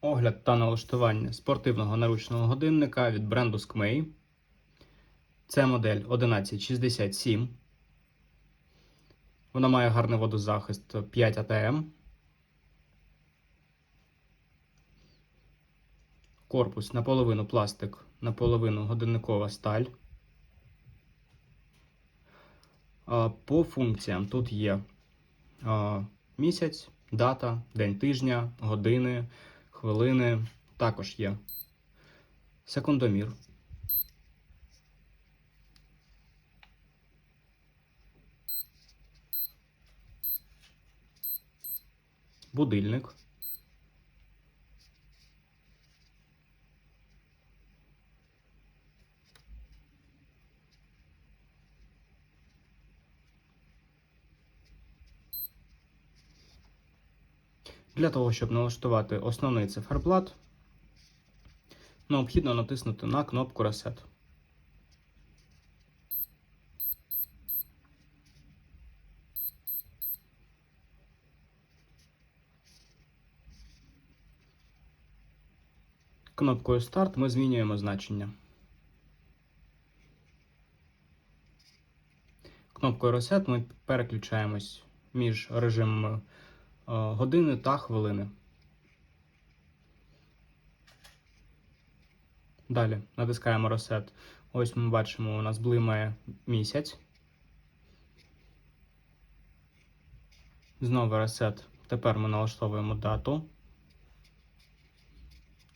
Огляд та налаштування спортивного наручного годинника від бренду Skmei. Це модель 1167. Вона має гарний водозахист 5 АТМ. Корпус наполовину пластик, наполовину годинникова сталь. По функціям тут є місяць, дата, день тижня, години, хвилини. Також є секундомір. Будильник. Для того, щоб налаштувати основний циферблат, необхідно натиснути на кнопку Reset. Кнопкою Старт ми змінюємо значення. Кнопкою Reset ми переключаємось між режимами години та хвилини. Далі натискаємо Reset. Ось ми бачимо, у нас блимає місяць. Знову Reset. Тепер ми налаштовуємо дату.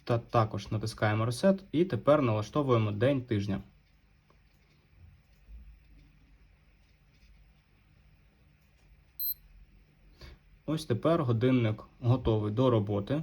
Та також натискаємо Reset і тепер налаштовуємо день тижня. Ось тепер годинник готовий до роботи.